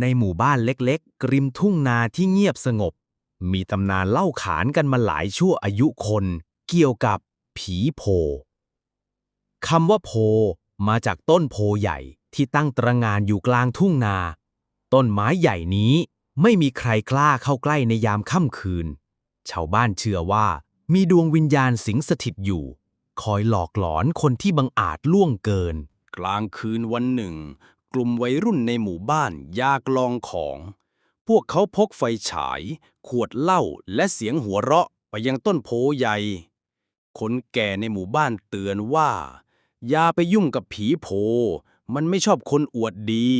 ในหมู่บ้านเล็กๆ ริมทุ่งนาที่เงียบสงบ มีตำนานเล่าขานกันมาหลายชั่วอายุคน เกี่ยวกับผีโพคำว่าโพ มาจากต้นโพใหญ่ที่ตั้งตระงานอยู่กลางทุ่งนา ต้นไม้ใหญ่นี้ไม่มีใครกล้าเข้าใกล้ในยามค่ำคืน ชาวบ้านเชื่อว่ามีดวงวิญญาณสิงสถิตอยู่ คอยหลอกหลอนคนที่บังอาจล่วงเกิน กลางคืนวันหนึ่ง กลุ่มวัยรุ่นในหมู่บ้านอยากลองของ พวกเขาพกไฟฉาย ขวดเหล้าและเสียงหัวเราะไปยังต้นโพใหญ่ คนแก่ในหมู่บ้านเตือนว่า อย่าไปยุ่งกับผีโพ มันไม่ชอบคนอวดดี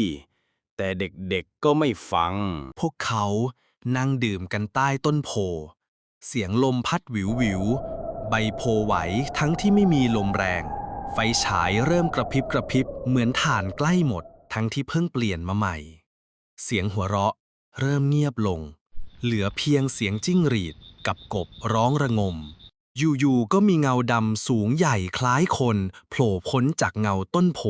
แต่เด็กๆก็ไม่ฟัง พวกเขานั่งดื่มกันใต้ต้นโพ เสียงลมพัดวิววิว ใบโพไหวทั้งที่ไม่มีลมแรง ไฟฉายเริ่มกระพริบกระพริบเหมือนถ่านใกล้หมด ทั้งที่เพิ่งเปลี่ยนมาใหม่ เสียงหัวเราะ เริ่มเงียบลง เหลือเพียงเสียงจิ้งหรีดกับกบร้องระงม อยู่ๆก็มีเงาดำสูงใหญ่คล้ายคนโผล่พ้นจากเงาต้นโพ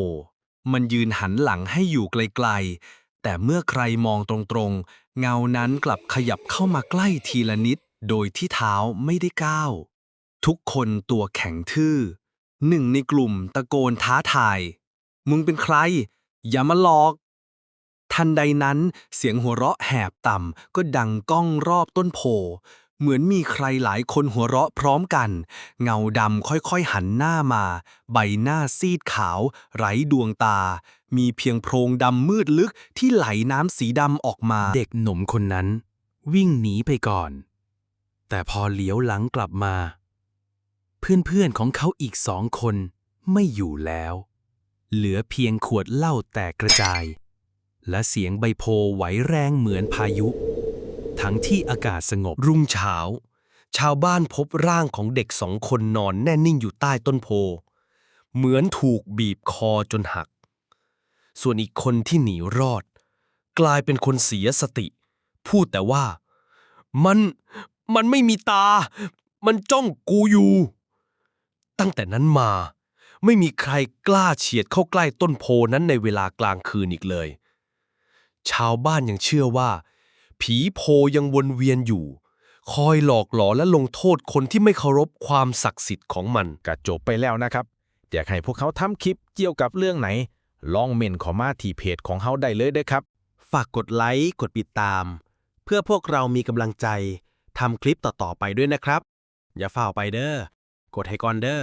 มันยืนหันหลังให้อยู่ไกลๆ แต่เมื่อใครมองตรงๆ เงานั้นกลับขยับเข้ามาใกล้ทีละนิด โดยที่เท้าไม่ได้ก้าว ทุกคนตัวแข็งทื่อหนึ่งในกลุ่มตะโกนท้าทาย มึงเป็นใคร อย่ามาหลอก ทันใดนั้นเสียงหัวเราะแหบต่ำก็ดังก้องรอบต้นโพ เหมือนมีใครหลายคนหัวเราะพร้อมกัน เงาดำค่อยๆหันหน้ามา ใบหน้าซีดขาว ไร้ดวงตา มีเพียงโพรงดำมืดลึกที่ไหลน้ำสีดำออกมา เด็กหนุ่มคนนั้น วิ่งหนีไปก่อน แต่พอเหลียวหลังกลับมา เพื่อนๆของเขาอีกสองคนไม่อยู่แล้ว เหลือเพียงขวดเหล้าแตกกระจาย และเสียงใบโพไหวแรงเหมือนพายุ ทั้งที่อากาศสงบรุ่งเช้า ชาวบ้านพบร่างของเด็กสองคนนอนแน่นิ่งอยู่ใต้ต้นโพ เหมือนถูกบีบคอจนหัก ส่วนอีกคนที่หนีรอด กลายเป็นคนเสียสติ พูดแต่ว่า มันมันไม่มีตา มันจ้องกูอยู่ ตั้งแต่นั้นมา ไม่มีใครกล้าเฉียดเข้าใกล้ต้นโพนั้นในเวลากลางคืนอีกเลย ชาวบ้านยังเชื่อว่า ผีโพยังวนเวียนอยู่ คอยหลอกหลอนและลงโทษคนที่ไม่เคารพความศักดิ์สิทธิ์ของมันก็จบไปแล้วนะครับอยากให้พวกเขาทำคลิปเกี่ยวกับเรื่องไหน ลองเมนขอมาที่เพจของเฮาได้เลยเด้อครับ ฝากกดไลค์กดติดตาม เพื่อพวกเรามีกำลังใจทำคลิปต่อๆไปด้วยนะครับ อย่าฝ่าไปเด้อกดให้ก่อนเด้อ